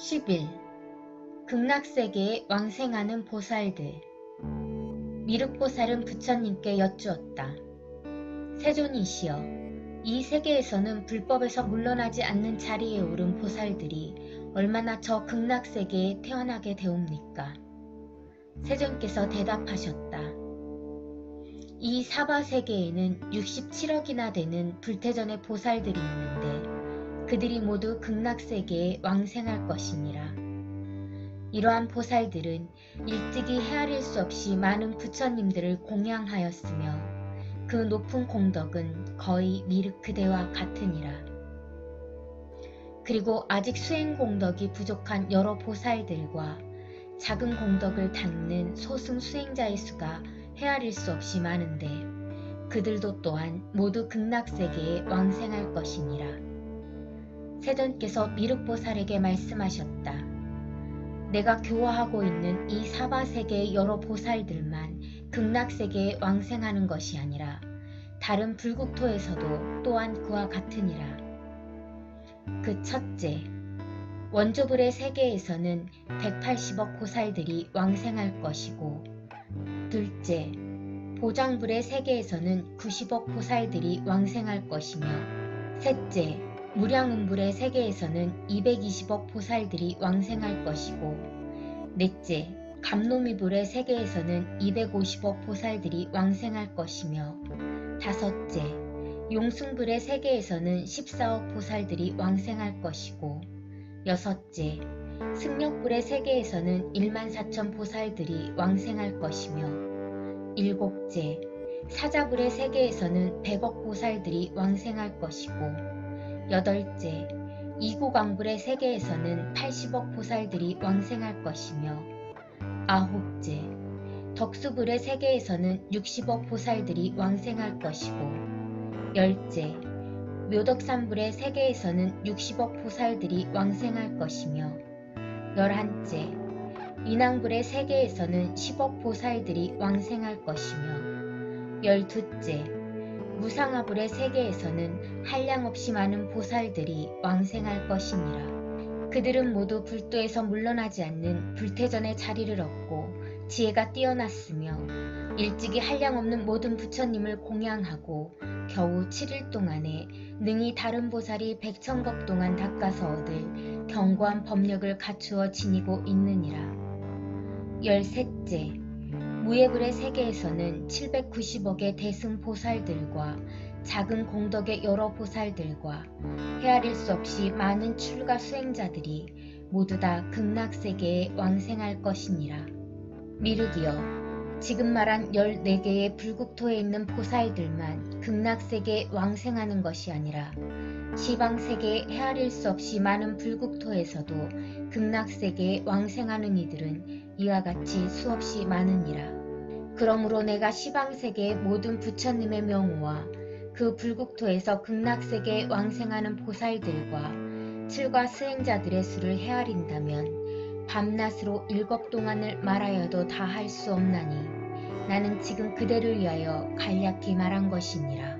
10일 극락세계에 왕생하는 보살들 미륵보살은 부처님께 여쭈었다. 세존이시여, 이 세계에서는 불법에서 물러나지 않는 자리에 오른 보살들이 얼마나 저 극락세계에 태어나게 되옵니까? 세존께서 대답하셨다. 이 사바세계에는 67억이나 되는 불태전의 보살들이 있는데 그들이 모두 극락세계에 왕생할 것이니라. 이러한 보살들은 일찍이 헤아릴 수 없이 많은 부처님들을 공양하였으며 그 높은 공덕은 거의 미르크대와 같으니라. 그리고 아직 수행 공덕이 부족한 여러 보살들과 작은 공덕을 닦는 소승 수행자의 수가 헤아릴 수 없이 많은데 그들도 또한 모두 극락세계에 왕생할 것이니라. 세존께서 미륵보살에게 말씀하셨다. 내가 교화하고 있는 이 사바세계의 여러 보살들만 극락세계에 왕생하는 것이 아니라 다른 불국토에서도 또한 그와 같으니라. 그 첫째, 원조불의 세계에서는 180억 보살들이 왕생할 것이고 둘째, 보장불의 세계에서는 90억 보살들이 왕생할 것이며 셋째, 무량음불의 세계에서는 220억 보살들이 왕생할 것이고 넷째, 감노미불의 세계에서는 250억 보살들이 왕생할 것이며 다섯째, 용승불의 세계에서는 14억 보살들이 왕생할 것이고 여섯째, 승력불의 세계에서는 1만 4천 보살들이 왕생할 것이며 일곱째, 사자불의 세계에서는 100억 보살들이 왕생할 것이고 여덟째, 이고광불의 세계에서는 80억 보살들이 왕생할 것이며 아홉째, 덕수불의 세계에서는 60억 보살들이 왕생할 것이고 열째, 묘덕산불의 세계에서는 60억 보살들이 왕생할 것이며 열한째, 인왕불의 세계에서는 10억 보살들이 왕생할 것이며 열두째, 무상화불의 세계에서는 한량없이 많은 보살들이 왕생할 것이니라. 그들은 모두 불도에서 물러나지 않는 불태전의 자리를 얻고 지혜가 뛰어났으며 일찍이 한량없는 모든 부처님을 공양하고 겨우 7일 동안에 능히 다른 보살이 백천겁 동안 닦아서 얻을 견고한 법력을 갖추어 지니고 있느니라. 열셋째, 무예불의 세계에서는 790억의 대승 보살들과 작은 공덕의 여러 보살들과 헤아릴 수 없이 많은 출가 수행자들이 모두 다 극락세계에 왕생할 것이니라. 미륵이여, 지금 말한 14개의 불국토에 있는 보살들만 극락세계에 왕생하는 것이 아니라 시방세계에 헤아릴 수 없이 많은 불국토에서도 극락세계에 왕생하는 이들은 이와 같이 수없이 많으니라. 그러므로 내가 시방세계의 모든 부처님의 명호와 그 불국토에서 극락세계에 왕생하는 보살들과 칠과 수행자들의 수를 헤아린다면 밤낮으로 일곱 동안을 말하여도 다 할 수 없나니 나는 지금 그대를 위하여 간략히 말한 것이니라.